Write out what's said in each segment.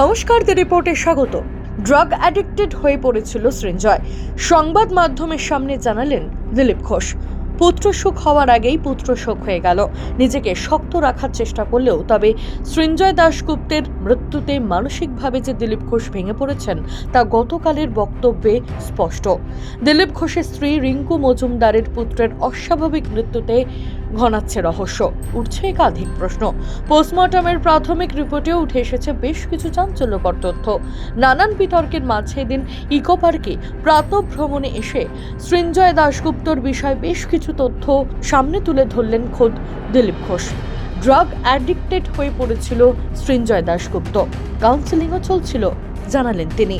নমস্কার দ্য রিপোর্টে স্বাগত। ড্রাগ অ্যাডিক্টেড হয়ে পড়েছিল সৃঞ্জয়। সংবাদ মাধ্যমের সামনে জানালেন দিলীপ ঘোষ। পুত্র সুখ হওয়ার আগেই পুত্র শোক হয়ে গেল। নিজেকে শক্ত রাখার চেষ্টা করলেও তবে সৃঞ্জয় দাশগুপ্তের মৃত্যুতে মানসিকভাবে যে দিলীপ ঘোষ ভেঙে পড়েছেন, তা গতকালের বক্তব্যে স্পষ্ট। দিলীপ ঘোষের স্ত্রী রিঙ্কু মজুমদারের পুত্রের অস্বাভাবিক মৃত্যুতে ঘনাচ্ছে রহস্য। উঠছে একাধিক প্রশ্ন। পোস্টমর্টমের প্রাথমিক রিপোর্টেও উঠে এসেছে বেশ কিছু চাঞ্চল্যকর তথ্য। নানান বিতর্কের মাঝে এদিন ইকো পার্কে প্রাতঃভ্রমণে এসে সৃঞ্জয় দাশগুপ্তর বিষয়ে বেশ কিছু তথ্য সামনে তুলে ধরলেন খোদ দিলীপ ঘোষ। ড্রাগ অ্যাডিক্টেড হয়ে পড়েছিল সৃঞ্জয় দাশগুপ্ত। কাউন্সেলিংও চলছিল, জানালেন তিনি।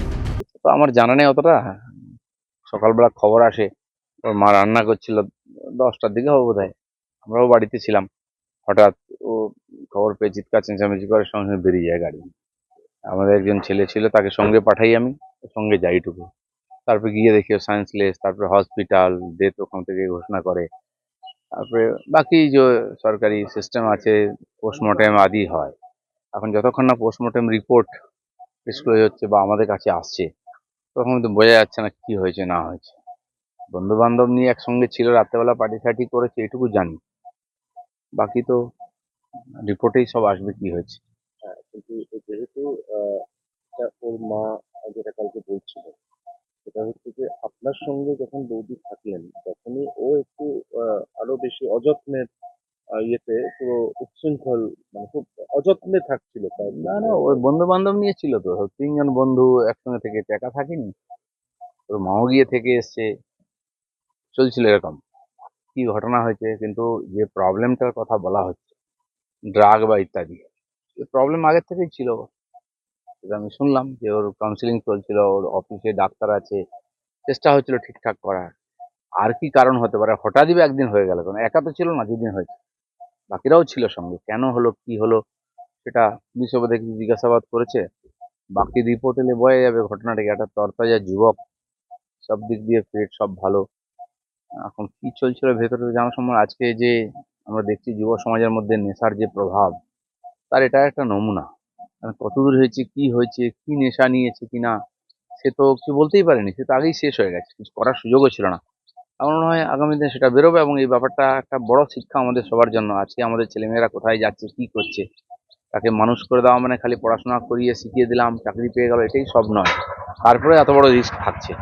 আমার জানা নেই অতটা। সকালবেলা খবর আসে, ওর মা রান্না করছিল, দশটার দিকে হবে বোধ আমরাও বাড়িতে ছিলাম। হঠাৎ ও খবর পেয়ে চিৎকার, চেঁচামেচি করে সঙ্গে সঙ্গে বেরিয়ে যায় গাড়ি। আমাদের একজন ছেলে ছিল, তাকে সঙ্গে পাঠাই আমি, সঙ্গে যাইটুকু তারপরে গিয়ে দেখি সায়েন্সলেস তারপরে হসপিটাল ডেথ ওখান থেকে ঘোষণা করে। তারপরে বাকি যে সরকারি সিস্টেম আছে পোস্টমর্টেম আদি হয়। এখন যতক্ষণ না পোস্টমর্টেম রিপোর্ট ডিসক্লোজ হচ্ছে বা আমাদের কাছে আসছে, তখন তো বোঝা যাচ্ছে না কি হয়েছে, না হয়েছে। বন্ধু বান্ধব নিয়ে একসঙ্গে ছিল, রাত্রেবেলা পার্টি সার্টি করেছে এটুকু জানি। বাকি তো রিপোর্টেই সব আসবে কি হয়েছে? হ্যাঁ, কিন্তু যেহেতু আহ, ওর মা যেটা কালকে বলছিল সেটা হচ্ছে যে আপনার সঙ্গে যখন বৌদি থাকলেন তখনই ও একটু আহ, আরও বেশি অযত্নের ইয়েতে পুরো উচ্ছৃঙ্খল মানে খুব অযত্নে থাকছিল তাই না না ওই বন্ধু বান্ধব নিয়ে ছিল তো তিনজন বন্ধু একসঙ্গে থেকে একা থাকেনি। ওর মাও গিয়ে থেকে এসছে চলছিল এরকম। কি ঘটনা হয়েছে, কিন্তু যে প্রবলেমটার কথা বলা হচ্ছে ড্রাগ বা ইত্যাদি প্রবলেম আগের থেকেই ছিল। আমি শুনলাম যে ওর কাউন্সিলিং চলছিল, ওর অফিসে ডাক্তার আছে, চেষ্টা হচ্ছিল ঠিকঠাক করার। আর কি কারণ হতে পারে? হঠাৎই একদিন হয়ে গেল কারণ একা তো ছিল না, যেদিন হয়েছে। বাকিরাও ছিল সঙ্গে। কেন হলো, কি হলো, সেটা পুলিশ কিছু জিজ্ঞাসাবাদ করেছে। বাকি রিপোর্ট এলে বোঝা যাবে। ঘটনাটাকে একটা তরতাজা যুবক, সব দিক দিয়ে ফিট সব ভালো। এখন কি চলছিল ভেতরে জানার সময় আজকে যে আমরা দেখছি যুব সমাজের মধ্যে নেশার যে প্রভাব, তার এটা একটা নমুনা। মানে কতদূর হয়েছে, কি হয়েছে, কি নেশা নিয়েছে কিনা, সে তো কিছু বলতেই পারেনি। সে তো আগেই শেষ হয়ে গেছে, কিছু করার সুযোগও ছিল না। আমার মনে হয় আগামী দিনে সেটা বেরোবে এবং এই ব্যাপারটা একটা বড় শিক্ষা আমাদের সবার জন্য। আজকে আমাদের ছেলেমেয়েরা কোথায় যাচ্ছে, কি করছে, তাকে মানুষ করে দেওয়া মানে খালি পড়াশোনা করিয়ে শিখিয়ে দিলাম, চাকরি পেয়ে গেল, এটাই সব নয়। তারপরে এত বড় রিস্ক থাকছে,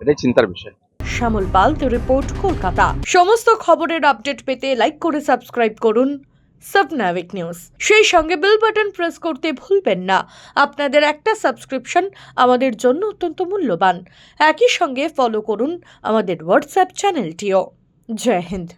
এটাই চিন্তার বিষয়। শ্যামল পাল রিপোর্ট, কলকাতা। সমস্ত খবরের আপডেট পেতে লাইক করে সাবস্ক্রাইব করুন সাবনাভিক নিউজ। সেই সঙ্গে বেল বাটন প্রেস করতে ভুলবেন না। আপনাদের একটা সাবস্ক্রিপশন আমাদের জন্য অত্যন্ত মূল্যবান। একই সঙ্গে ফলো করুন আমাদের হোয়াটসঅ্যাপ চ্যানেলটিও জয় হিন্দ।